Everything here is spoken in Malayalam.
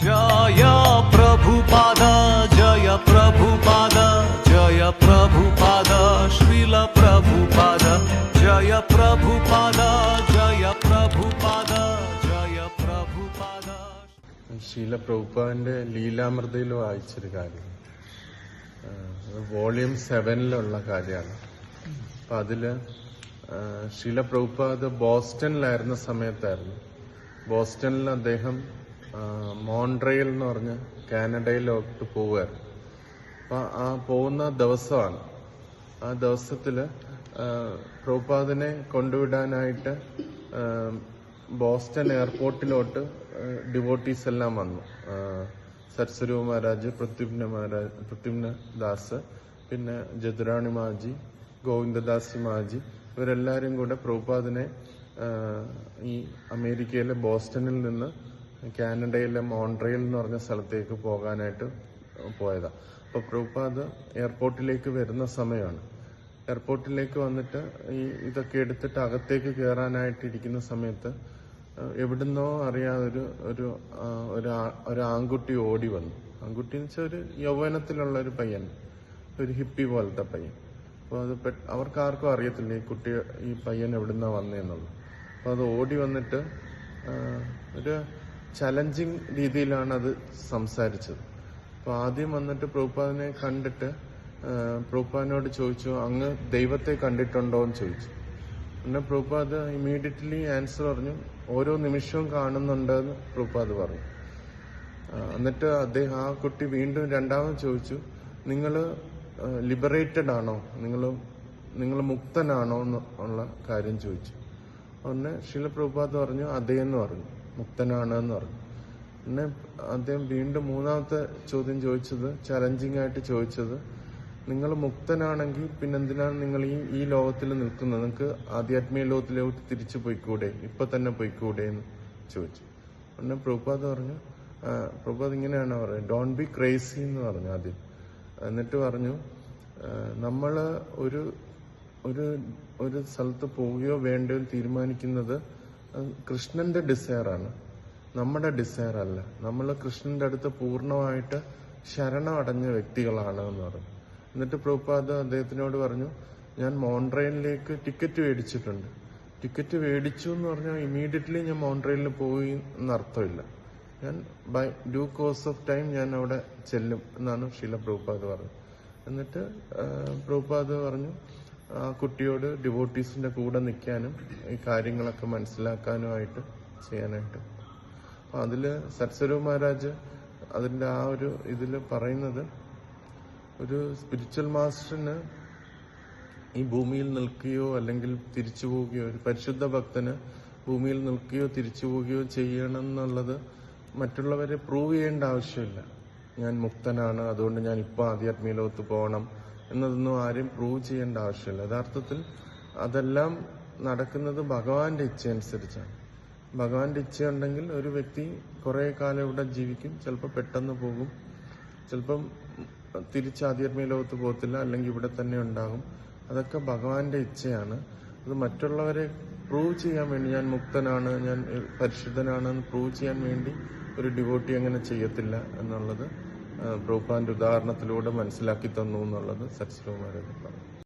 ജയ ജയ ജയ ജയ ജയ ജയ ശീല പ്രഭുപാദിന്റെ ലീലാമൃതയിൽ വായിച്ചൊരു കാര്യം. വോളിയം സെവനിലുള്ള കാര്യമാണ്. അപ്പൊ അതിൽ ശീല പ്രഭുപാദ് ബോസ്റ്റണിലായിരുന്ന സമയത്തായിരുന്നു. ബോസ്റ്റണിൽ അദ്ദേഹം മോൺട്രയിൽ എന്ന് പറഞ്ഞ് കാനഡയിലോട്ട് പോവുമായിരുന്നു അപ്പോൾ ആ പോകുന്ന ദിവസമാണ്. ആ ദിവസത്തിൽ ആ, പ്രഭുപാദിനെ കൊണ്ടുവിടാനായിട്ട് ബോസ്റ്റൺ എയർപോർട്ടിലോട്ട് ഡിവോട്ടീസ് എല്ലാം വന്നു. ആ, സരസ്വരൂ മഹാരാജ് പൃഥ്വിന മഹാരാജ് പൃഥ്വിന ദാസ് പിന്നെ ജദുറാണി മാജി ഗോവിന്ദദാസ് മാജി ഇവരെല്ലാരും കൂടെ പ്രഭുപാദിനെ ഈ അമേരിക്കയിലെ ബോസ്റ്റണിൽ നിന്ന് കാനഡയിലെ മോൺട്രിയൽ എന്ന് പറഞ്ഞ സ്ഥലത്തേക്ക് പോകാനായിട്ട് പോയതാ. അപ്പൊ പ്രഭുപാദ് എയർപോർട്ടിലേക്ക് വരുന്ന സമയമാണ്. എയർപോർട്ടിലേക്ക് വന്നിട്ട് ഈ ഇതൊക്കെ എടുത്തിട്ട് അകത്തേക്ക് കയറാനായിട്ട് ഇരിക്കുന്ന സമയത്ത് എവിടുന്നോ അറിയാതെ ഒരു ഒരു ഒരു ആൺകുട്ടി ഓടി വന്നു. ആൺകുട്ടി എന്ന് വെച്ചാൽ ഒരു യൗവനത്തിലുള്ള ഒരു പയ്യൻ ഒരു ഹിപ്പി പോലത്തെ പയ്യൻ. അപ്പോൾ അത് അവർക്ക് ആർക്കും അറിയത്തില്ല ഈ കുട്ടി ഈ പയ്യൻ എവിടുന്നാ വന്നേന്നുള്ളു അപ്പോൾ അത് ഓടി വന്നിട്ട് ഒരു ചലഞ്ചിങ് രീതിയിലാണ് അത് സംസാരിച്ചത്. അപ്പോൾ ആദ്യം വന്നിട്ട് പ്രഭുപാദിനെ കണ്ടിട്ട് പ്രഭുപാദിനോട് ചോദിച്ചു അങ്ങ് ദൈവത്തെ കണ്ടിട്ടുണ്ടോ എന്ന് ചോദിച്ചു. പിന്നെ പ്രഭുപാദ് ഇമ്മീഡിയറ്റ്ലി ആൻസർ പറഞ്ഞു ഓരോ നിമിഷവും കാണുന്നുണ്ടെന്ന് പ്രഭുപാദ് പറഞ്ഞു. എന്നിട്ട് അദ്ദേഹം ആ കുട്ടി വീണ്ടും രണ്ടാമത് ചോദിച്ചു നിങ്ങൾ ലിബറേറ്റഡ് ആണോ? നിങ്ങൾ നിങ്ങൾ മുക്തനാണോ? എന്നുള്ള കാര്യം ചോദിച്ചു. ഒന്ന് ശീല പ്രഭുപാദ് പറഞ്ഞു അതേ എന്ന് പറഞ്ഞു. മുക്തനാണ് എന്ന് പറഞ്ഞു. പിന്നെ അദ്ദേഹം വീണ്ടും മൂന്നാമത്തെ ചോദ്യം ചോദിച്ചത് ചലഞ്ചിങ് ആയിട്ട് ചോദിച്ചത് നിങ്ങൾ മുക്തനാണെങ്കിൽ പിന്നെന്തിനാണ് നിങ്ങൾ ഈ ഈ ലോകത്തിൽ നിൽക്കുന്നത്? നിങ്ങൾക്ക് ആധ്യാത്മിക ലോകത്തിലോട്ട് തിരിച്ചു പോയിക്കൂടെ? ഇപ്പൊ തന്നെ പോയിക്കൂടെ? എന്ന് ചോദിച്ചു. പിന്നെ പ്രഭുപാദ് പറഞ്ഞു പ്രഭുപാദ് ഇങ്ങനെയാണ് പറയുന്നത്. ഡോണ്ട് ബി ക്രേസി എന്ന് പറഞ്ഞു ആദ്യം. എന്നിട്ട് പറഞ്ഞു നമ്മൾ ഒരു ഒരു ഒരു സ്ഥലത്ത് പോവുകയോ വേണ്ടയോ തീരുമാനിക്കുന്നത് കൃഷ്ണന്റെ ഡിസയറാണ് നമ്മുടെ ഡിസയർ അല്ല. നമ്മൾ കൃഷ്ണന്റെ അടുത്ത് പൂർണമായിട്ട് ശരണം അടഞ്ഞ വ്യക്തികളാണ് എന്ന് പറഞ്ഞു. എന്നിട്ട് പ്രഭുപാദ് അദ്ദേഹത്തിനോട് പറഞ്ഞു ഞാൻ മോൺട്രെയിനിലേക്ക് ടിക്കറ്റ് മേടിച്ചിട്ടുണ്ട്. ടിക്കറ്റ് മേടിച്ചു എന്ന് പറഞ്ഞാൽ ഇമീഡിയറ്റ്ലി ഞാൻ മോൺട്രെയിനിൽ പോയി എന്നർത്ഥമില്ല ഞാൻ by due course of time ഞാൻ അവിടെ ചെല്ലും എന്നാണ് ഷീല പ്രഭുപാദ് പറഞ്ഞത്. എന്നിട്ട് പ്രഭുപാദ് പറഞ്ഞു കുട്ടിയോട് ഡിവോട്ടീസിന്റെ കൂടെ നിൽക്കാനും ഈ കാര്യങ്ങളൊക്കെ മനസ്സിലാക്കാനുമായിട്ട് ചെയ്യാനായിട്ട്. അപ്പൊ അതിൽ സത്സരു മഹാരാജ് അതിന്റെ ആ ഒരു ഇതിൽ പറയുന്നത് ഒരു സ്പിരിച്വൽ മാസ്റ്ററിന് ഈ ഭൂമിയിൽ നിൽക്കുകയോ അല്ലെങ്കിൽ തിരിച്ചു പോവുകയോ ഒരു പരിശുദ്ധ ഭക്തന് ഭൂമിയിൽ നിൽക്കുകയോ തിരിച്ചു പോവുകയോ ചെയ്യണം എന്നുള്ളത് മറ്റുള്ളവരെ പ്രൂവ് ചെയ്യേണ്ട ആവശ്യമില്ല. ഞാൻ മുക്തനാണ് അതുകൊണ്ട് ഞാൻ ഇപ്പൊ ആധ്യാത്മിക ലോകത്ത് പോകണം. എന്നതൊന്നും ആരും പ്രൂവ് ചെയ്യേണ്ട ആവശ്യമില്ല. യഥാർത്ഥത്തിൽ അതെല്ലാം നടക്കുന്നത് ഭഗവാന്റെ ഇച്ഛ അനുസരിച്ചാണ് ഭഗവാന്റെ ഇച്ഛ ഉണ്ടെങ്കിൽ ഒരു വ്യക്തി കുറെ കാലം ഇവിടെ ജീവിക്കും. ചിലപ്പോൾ പെട്ടെന്ന് പോകും. ചിലപ്പം തിരിച്ച് ആധ്യാത്മിക ലോകത്ത് പോകത്തില്ല. അല്ലെങ്കിൽ ഇവിടെ തന്നെ ഉണ്ടാകും. അതൊക്കെ ഭഗവാന്റെ ഇച്ഛയാണ്. അത് മറ്റുള്ളവരെ പ്രൂവ് ചെയ്യാൻ വേണ്ടി ഞാൻ മുക്തനാണ് ഞാൻ പരിശുദ്ധനാണ് എന്ന് പ്രൂവ് ചെയ്യാൻ വേണ്ടി ഒരു ഡിവോട്ടി അങ്ങനെ ചെയ്യത്തില്ല എന്നുള്ളത് പ്രഭുപാന്റെ ഉദാഹരണത്തിലൂടെ മനസ്സിലാക്കി തന്നു എന്നുള്ളത് സരസ്വകുമാരൻ പറഞ്ഞു.